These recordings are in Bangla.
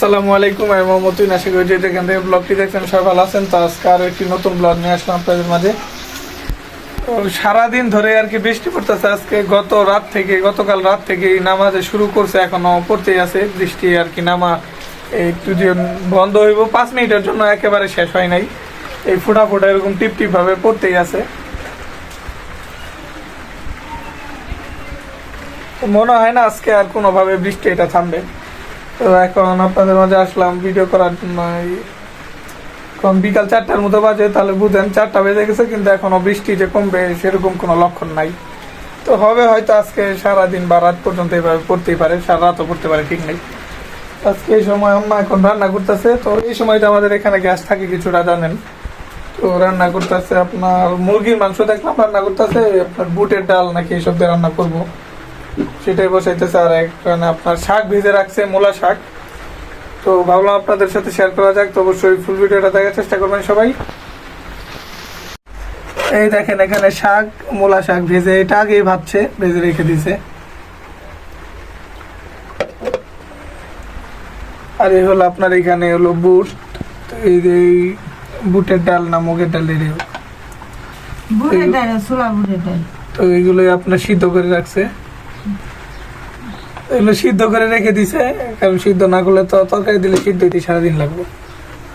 আসসালামু আলাইকুম, আমি মোহাম্মদ আশা করি যেখান থেকে ব্লগটি দেখছেন সবাই ভালো আছেন। তো আজকে আরও একটি নতুন ব্লগ নিয়ে আসলাম আপনাদের মাঝে। সারাদিন ধরে আর কি বৃষ্টি পড়তেছে। আজকে গত রাত থেকে, গতকাল রাত থেকে নামাজে শুরু করছে, এখনও পড়তেই আছে। বৃষ্টি আর কি নামা একটু যে বন্ধ হইব, পাঁচ মিনিটের জন্য একেবারে শেষ হয় নাই। এই ফোটা ফোটা এরকম টিপ টিপ ভাবে পড়তেই আছে। মনে হয় না আজকে আর কোনোভাবে বৃষ্টি এটা থামবে। তো এখন আপনাদের মাঝে আসলাম ভিডিও করার জন্য। এখন বিকাল চারটার মতো বাজে, তাহলে বুঝেন চারটা বেজে গেছে, কিন্তু এখনও বৃষ্টি যে কমবে, সেরকম কোনো লক্ষণ নাই। তো হবে হয়তো আজকে সারাদিন বা রাত পর্যন্ত এভাবে পড়তেই পারে, সারা রাতও পড়তে পারে, ঠিক নেই। আজকে এই সময় আম্মা এখন রান্না করতেছে, তো এই সময়টা আমাদের এখানে গ্যাস থাকে কিছুটা, জানেন? তো রান্না করতেছে আপনার মুরগির মাংস দেখলাম, রান্না করতেছে, আপনার বুটের ডাল নাকি এইসব দিয়ে রান্না করব। সেটাই বসাইতেছে আর এখানে আপনার শাক ভেজে রাখছে মূলা শাক। তো ভাবলাম আপনাদের সাথে শেয়ার করা যাক তো অবশ্যই ফুল ভিডিওটা দেখার চেষ্টা করবেন সবাই। এই দেখেন এখানে শাক মূলা শাক ভেজে এটা আগেই ভাবছে ভেজে রেখে দিছে। আর এই হলো আপনার এখানে হলো বুট এই যে এই বুটের ডাল না মুগের ডাল এর বুড়ে ডাল ছোলা বুড়ে ডাল। তো এইগুলোই আপনার সিদ্ধ করে রাখছে। এগুলো সিদ্ধ করে রেখে দিছে। কারণ সিদ্ধ না করলে তো তরকারি দিলে সিদ্ধ হইতে সারাদিন লাগবে।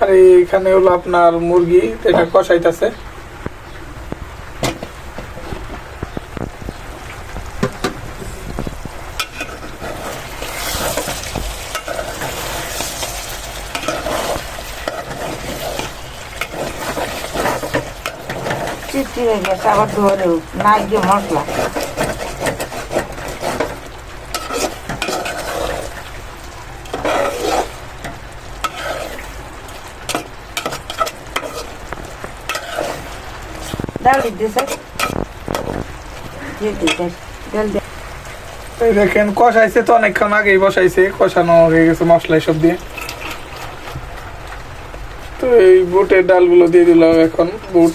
আর এইখানে হলো আপনার মুরগি এটা কষাইতেছে। গেছে, আবার ধরেও নাই গিয়ে মশলা ডাল দিতেছে দিয়ে দিতে ডাল দিয়ে দেখেন কষাইছে তো অনেকক্ষণ আগেই বসাইছে কষানো হয়ে গেছে মশলা সব দিয়ে তো এই বুটের ডালগুলো দিয়ে দিলাম এখন বুট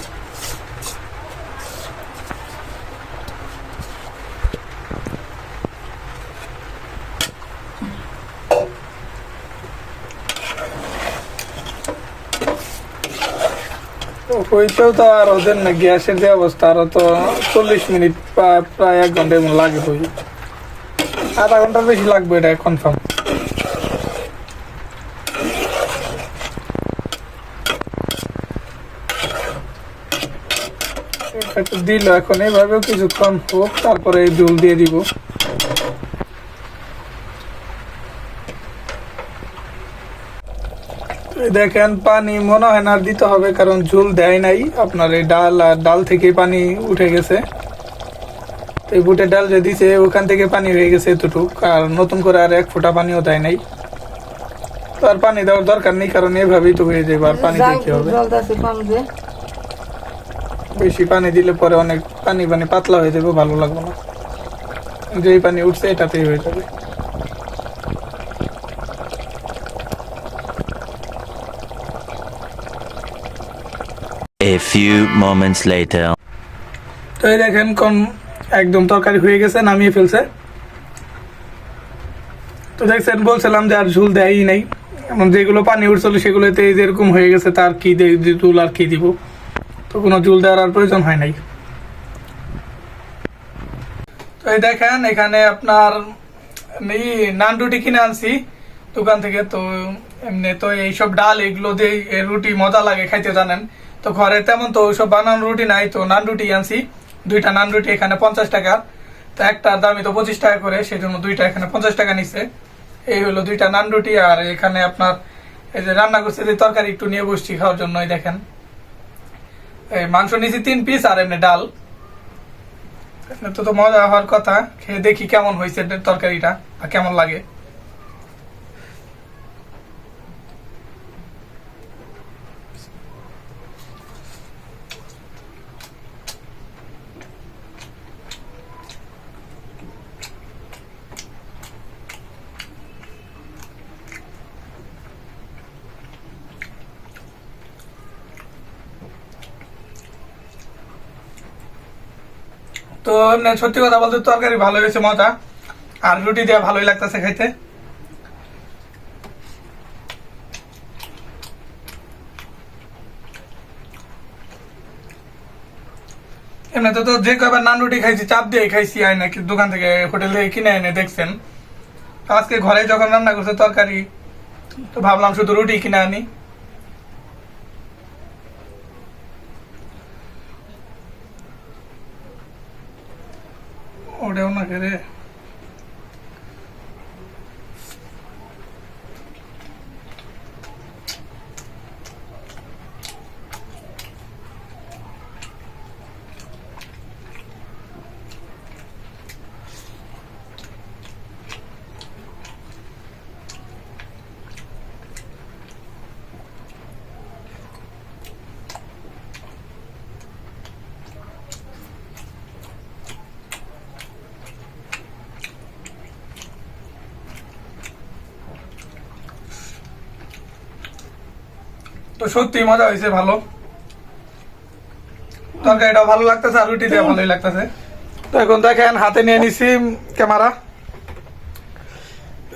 হইতেও তো আর ওদের না, গ্যাসের যে অবস্থা, আরও তো চল্লিশ মিনিট প্রায় এক ঘণ্টা এমন লাগে হই। আধা ঘণ্টার বেশি লাগবে এটা কনফার্ম দিল, এখন এইভাবেও কিছুক্ষণ হোক, তারপরে জল দিয়ে দিব। দেখেন পানি মনে হয় না দিতে হবে কারণ ঝুল দেয় নাই। আপনার এই ডাল আর ডাল থেকে পানি উঠে গেছে। তো এই বুটের ডাল যে দিছে ওখান থেকে পানি হয়ে গেছে এতটুক আর নতুন করে আর এক ফোঁটা পানিও দেয় নাই। তো আর পানি দেওয়ার দরকার নেই কারণ এভাবেই তো হয়ে যাবে আর পানি দিতে হবে। বেশি পানি দিলে পরে অনেক পানি পানি পাতলা হয়ে যাবে ভালো লাগবে না। যেই পানি উঠছে এটাতেই হয়ে যাবে। A few moments later. তো এই দেখেন কম একদম তরকারি হয়ে গেছে, নামিয়ে ফেলছে। তো দেখছেন, বলছিলাম যে আর ঝুল দেয়ই নাই। এমন যেগুলো পানি উঠছিল সেগুলোতে যেরকম হয়ে গেছে, তার কি ঝুল আর কি দিব? তো কোনো ঝুল দেওয়ার আর প্রয়োজন হয় নাই। তো এই দেখেন, এখানে আপনার এই নান রুটি কিনে আনছি দোকান থেকে। তো এমনি তো এইসব ডাল, এগুলো দিয়ে রুটি মজা লাগে, খাইতে জানেন। তো ঘরে তেমন তো ওইসব বানানো রুটি নাই, তো নান রুটি আনছি। দুইটা নান রুটি এখানে পঞ্চাশ টাকা। তো একটার দামই তো পঁচিশ টাকা করে সেই জন্য দুইটা এখানে পঞ্চাশ টাকা নিচ্ছে এই হলো দুইটা নান রুটি, আর এখানে আপনার এই যে রান্না করছে, যে তরকারি একটু নিয়ে বসছি খাওয়ার জন্যই, দেখেন। এই মাংস নিয়েছি তিন পিস আর এমনি ডাল। তো তো মজা হওয়ার কথা, খেয়ে দেখি কেমন হয়েছে তরকারিটা, আর কেমন লাগে। তো সত্যি কথা বলতে তরকারি ভালো হয়েছে, মজা। আর রুটি দেওয়া ভালোই লাগতেছে খাইতে। এমনিতে তো যে কয়বার নান রুটি খাইছি, চাপ দিয়ে খাইছি, আয় না দোকান থেকে হোটেল থেকে কিনে এনে দেখছেন। আজকে ঘরে যখন রান্না করছে তরকারি, তো ভাবলাম শুধু রুটি কিনে আনি। उड़े करे। তো সত্যি মজা হয়েছে ভালো। তরকারিটা ভালো লাগতেছে আর রুটি দিয়ে ভালোই লাগতেছে। তো এখন দেখেন হাতে নিয়ে নিছি ক্যামেরা।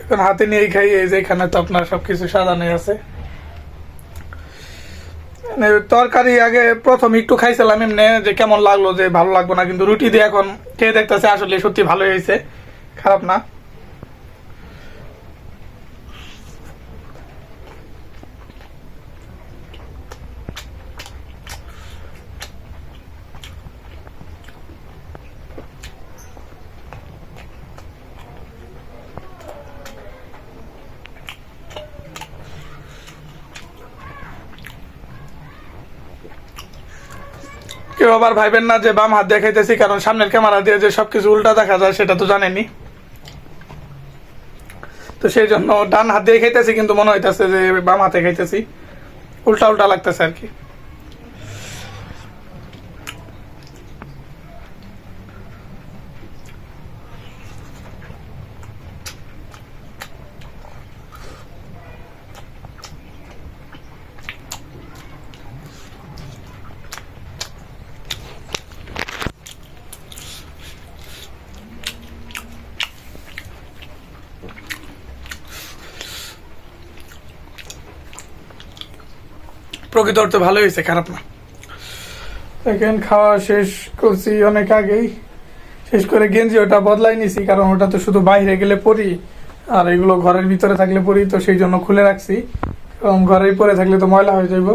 এখন হাতে নিয়েই খাই এই যে এখানে তো আপনার সবকিছু সাজানো আছে। তরকারি আগে প্রথম একটু খাইছিলাম এমনি যে কেমন লাগল যে ভালো লাগল না কিন্তু রুটি দিয়ে এখন খেয়ে দেখতেছে আসলে সত্যি ভালোই হয়েছে। খারাপ না। কেউ আবার ভাইবেন না যে বাম হাত দেখাইতেছি কারণ সামনের ক্যামেরা দিয়ে যে সবকিছু উল্টা দেখা যায়, সেটা তো জানেনি তো সেই জন্য ডান হাত দিয়ে খাইতেছি, কিন্তু মনে হইতেছে যে বাম হাতে খাইতেছি। উল্টা উল্টা লাগতেছে আর কি। প্রকৃত অর্থে ভালো হয়েছে, খারাপ না। দেখেন, খাওয়া শেষ করছি অনেক আগেই। শেষ করে গেঞ্জি ওটা বদলাই নিছি, কারণ ওটা তো শুধু বাইরে গেলে পরি, আর এগুলো ঘরের ভিতরে থাকলে পরি, তো সেই জন্য খুলে রাখছি। এবং ঘরেই পরে থাকলে তো ময়লা হয়ে যাইব।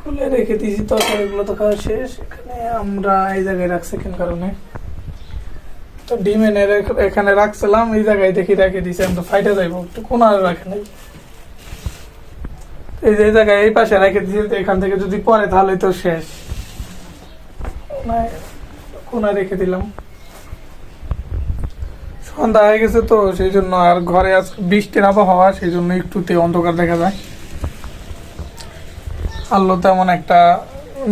খুলে রেখে দিয়েছি তরকারিগুলো তো খাওয়া শেষ। এখানে আমরা এই জায়গায় রাখছি কেন কারণে? তো ডিম এনে এখানে রাখছিলাম, এই জায়গায় দেখি রেখে দিয়েছি, আমি তো ফাইটে যাইবো, একটু কোনারে রাখে নাই। এই যে জায়গায় এই পাশে রেখে দিয়েছি এখান থেকে যদি পরে তাহলে তো শেষ। কোনায় রেখে দিলাম। সন্ধ্যা হয়ে গেছে তো, সেই জন্য আর ঘরে আজ বৃষ্টির আবহাওয়া, সেই জন্য একটুতে অন্ধকার দেখা যায়। আলো তেমন একটা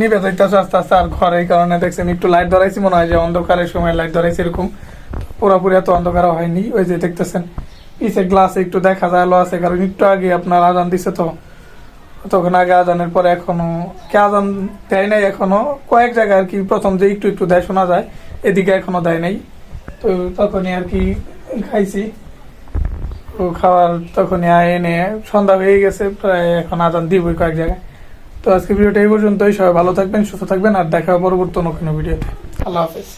নিবে যাইতেছে আস্তে আস্তে আর ঘরে এই কারণে দেখছেন একটু লাইট ধরাইছি, মনে হয় যে অন্ধকারের সময় লাইট ধরাইছি এরকম। পুরোপুরি এত অন্ধকার হয়নি। ওই যে দেখতেছেন, পিছে গ্লাসে একটু দেখা যায়, আলো আছে, কারণ একটু আগে আপনার আজান দিছে তো। তখন আগে আজানের পরে এখনও, কে আজান দেয় নাই এখনও, কয়েক জায়গায় আর কি প্রথম যে একটু একটু দেয় শোনা যায়, এদিকে এখনও দেয় নাই। তো তখনই আর কি খাইছি। তো খাওয়ার তখনই এনে সন্ধ্যা হয়ে গেছে, প্রায় এখন আজান দিবই কয়েক জায়গায়। তো আজকে ভিডিওটা এই পর্যন্তই, সবাই ভালো থাকবেন, সুস্থ থাকবেন, আর দেখা পরবর্তী অন্য ভিডিওতে। আল্লাহ হাফেজ।